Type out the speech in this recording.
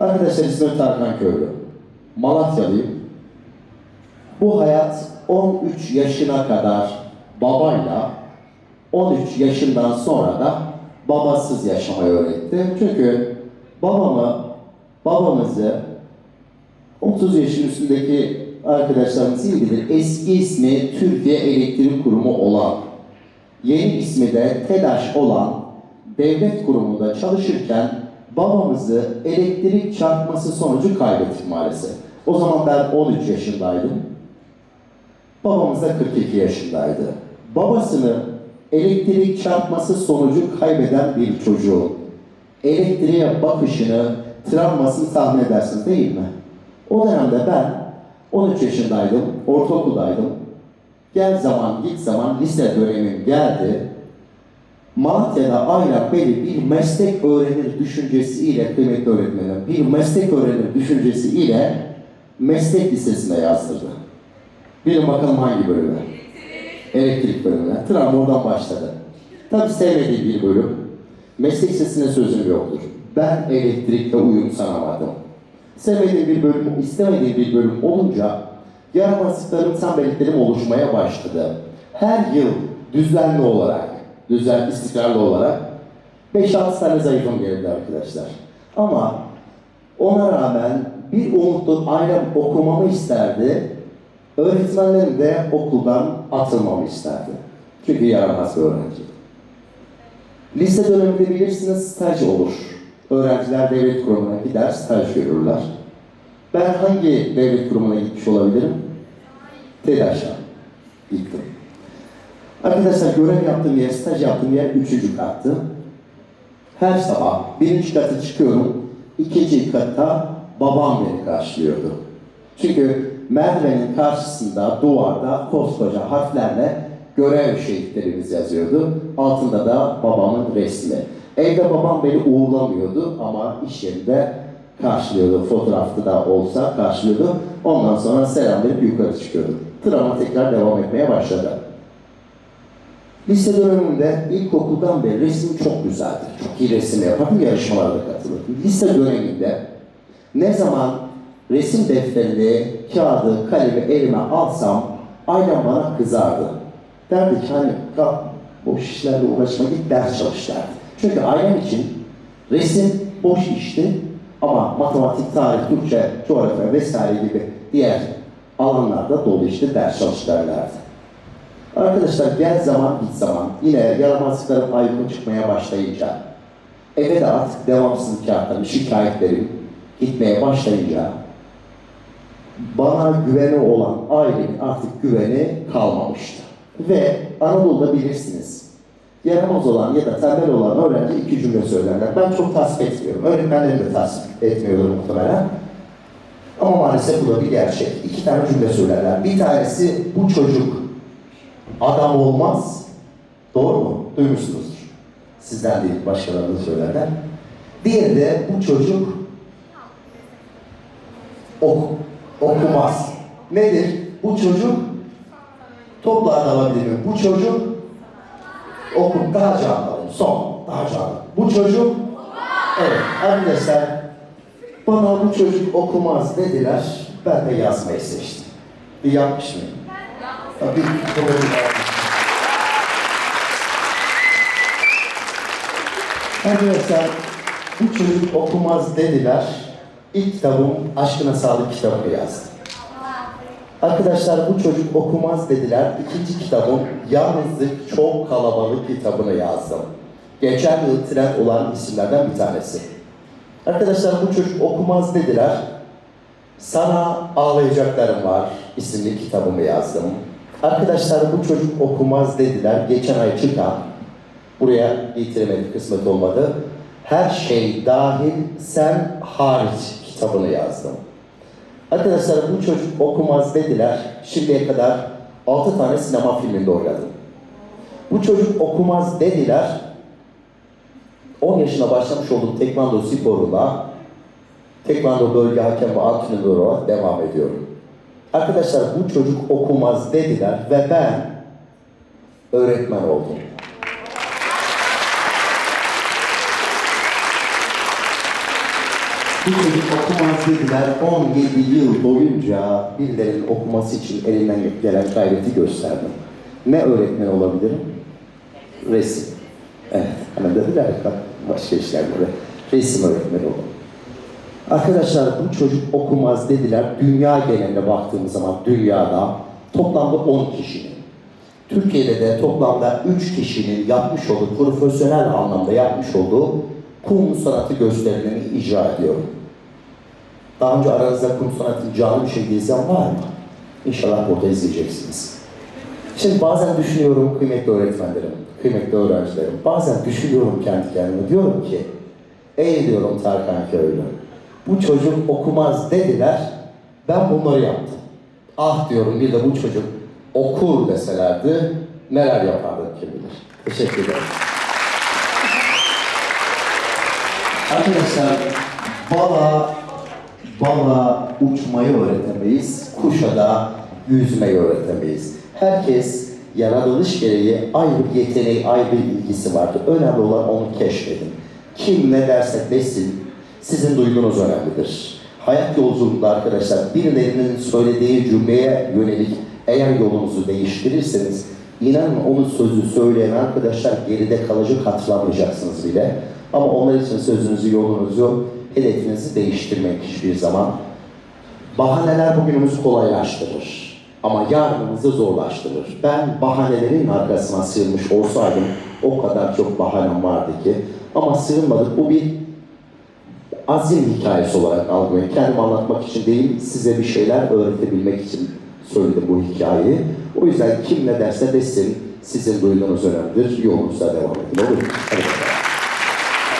Arkadaşlar ismim Tarkan Köylü. Malatyalıyım. Bu hayat 13 yaşına kadar babayla 13 yaşından sonra da babasız yaşamayı öğretti. Çünkü babamı, babamızı 30 yaşın üstündeki arkadaşlarımız iyi bilir. Eski ismi Türkiye Elektrik Kurumu olan, yeni ismi de TEDAŞ olan devlet kurumunda çalışırken babamızı elektrik çarpması sonucu kaybettik maalesef. O zaman ben 13 yaşındaydım. Babamız da 42 yaşındaydı. Babasını elektrik çarpması sonucu kaybeden bir çocuğun elektriğe bakışını, travmasını tahmin edersiniz değil mi? O dönemde ben 13 yaşındaydım, ortaokuldaydım. Gel zaman, git zaman lise dönemim geldi. Malatya'da aynen beni bir meslek öğrenir düşüncesiyle kıymetli öğretmenim, bir meslek öğrenir düşüncesiyle meslek lisesine yazdırdı. Bilin bakalım hangi bölüme? Elektrik bölümüne. Travma oradan başladı. Tabii sevmediği bir bölüm. Meslek lisesine sözüm yoktur. Ben elektrikle uyum sanamadım. Sevmediğim bir bölüm, istemediğim bir bölüm olunca yaramazlıklarım, tembelliklerim oluşmaya başladı. Her yıl düzenli olarak, düzenli, istikrarlı olarak 5-6 tane zayıfım geldi arkadaşlar. Ama ona rağmen bir umutlu ailem okumamı isterdi. Öğretmenlerim de okuldan atılmamı isterdi. Çünkü yaramaz bir öğrenci. Lise döneminde bilirsiniz staj olur. Öğrenciler devlet kurumuna gider, staj görürler. Ben hangi devlet kurumuna gitmiş olabilirim? TEDAŞ'a gittim. Arkadaşlar görev yaptığım yer, staj yaptığım yer üçüncü kattı. Her sabah birinci katı çıkıyorum, ikinci katta babam beni karşılıyordu. Çünkü merdivenin karşısında, duvarda koskoca harflerle görev şehitlerimiz yazıyordu. Altında da babamın resmi. Evde babam beni uğurlamıyordu ama iş yerinde karşılıyordu. Fotoğrafta da olsa karşılıyordu. Ondan sonra selam verip yukarı çıkıyordu. Travma tekrar devam etmeye başladı. Lise döneminde ilkokuldan beri resim çok güzeldi. Çok iyi resim yapardım, yarışmalarda katılırdım. Lise döneminde ne zaman resim defterini, kağıdı, kalemi elime alsam ailem bana kızardı. Derdi ki hani kalk boş işlerle uğraşma git ders çalış derdi. Çünkü ailem için resim boş işti ama matematik, tarih, Türkçe, coğrafya vesaire gibi diğer alanlarda dolu işte ders çalış derlerdi. Arkadaşlar gel zaman git zaman yine yaramazlıklarım ayyuka çıkmaya başlayınca eve de artık devamsızlık kağıtlarım, şikayetlerim gitmeye başlayınca bana güveni olan ailenin artık güveni kalmamıştı. Ve Anadolu'da bilirsiniz. Yaramaz olan ya da tembel olan öğrenci iki cümle söylerler. Ben çok tasvip etmiyorum. Öğretmenlerim de tasvip etmiyorlar muhtemelen. Ama maalesef bu da bir gerçek. İki tane cümle söylerler. Bir tanesi bu çocuk adam olmaz. Doğru mu? Duymuşsunuzdur. Sizden değil, başkalarını söylerler. Diğeri de bu çocuk ok okumaz. Nedir? Bu çocuk toplarda alabilir mi? Bu çocuk oku daha canlı. Son. Daha canlı. Bu çocuk evet arkadaşlar bana bu çocuk okumaz dediler. Ben de yazmayı seçtim. Bir yapmış mıyım? Tabii doğru. Arkadaşlar bu çocuk okumaz dediler. İlk kitabım Aşkına Sağlık kitabını yazdım. Arkadaşlar bu çocuk okumaz dediler. İkinci kitabım Yalnızlık Çok Kalabalık kitabını yazdım. Geçen yıl trend olan isimlerden bir tanesi. Arkadaşlar bu çocuk okumaz dediler. Sana ağlayacaklarım var isimli kitabımı yazdım. Arkadaşlar bu çocuk okumaz dediler. Geçen ay çıkan, buraya getiremedik kısmet olmadı. Her şey dahil sen hariç kitabını yazdım. Arkadaşlar bu çocuk okumaz dediler. Şimdiye kadar 6 tane sinema filminde oynadım. Bu çocuk okumaz dediler. 10 yaşına başlamış olduğum tekvando sporuna tekvando bölge hakem ve antrenör olarak devam ediyorum. Arkadaşlar bu çocuk okumaz dediler ve ben öğretmen oldum. Bu çocuk okumaz dediler 17 yıl boyunca birilerinin okuması için elinden gelen gayreti gösterdim. Ne öğretmen olabilirim? Resim. Evet, hemen dediler bak başka işler böyle. Resim öğretmeni olun. Arkadaşlar bu çocuk okumaz dediler. Dünya geneline baktığımız zaman dünyada toplamda 10 kişinin. Türkiye'de de toplamda 3 kişinin yapmış olduğu, profesyonel anlamda yapmış olduğu kum sanatı gösterilerini icra ediyorum. Daha önce aranızda kum sanatı canlı bir şekilde izleyen var mı? İnşallah burada izleyeceksiniz. Şimdi bazen düşünüyorum kıymetli öğretmenlerim, kıymetli öğrencilerim. Bazen düşünüyorum kendi kendime. Diyorum ki, ey diyorum Tarkan Köylü, bu çocuk okumaz dediler, ben bunları yaptım. Ah diyorum bir de bu çocuk okur deselerdi, neler yapardım kim bilir. Teşekkür ederim. Arkadaşlar, bala, bala uçmayı öğretemeyiz, kuşa da yüzmeyi öğretemeyiz. Herkes yaratılış gereği ayrı bir yeteneği, ayrı bir ilgisi vardır. Önemli olan onu keşfedin. Kim ne derse desin, sizin duygunuz önemlidir. Hayat yolculuğunda arkadaşlar birilerinin söylediği cümleye yönelik eğer yolunuzu değiştirirseniz inanın onun sözü söyleyen arkadaşlar geride kalacak hatırlamayacaksınız bile. Ama onlar için sözünüzü, yolunuzu, hedefinizi değiştirmek hiçbir zaman. Bahaneler bugünümüzü kolaylaştırır. Ama yarınımızı zorlaştırır. Ben bahanelerin arkasına sığınmış olsaydım o kadar çok bahanem vardı ki. Ama sığınmadık. Bu bir azim hikayesi olarak algılayın. Kendimi anlatmak için değil, size bir şeyler öğretebilmek için söyledim bu hikayeyi. O yüzden kim ne derse desin, sizin duyduğunuz önemlidir. Yolunuza devam edin. Olur mu? Bakalım.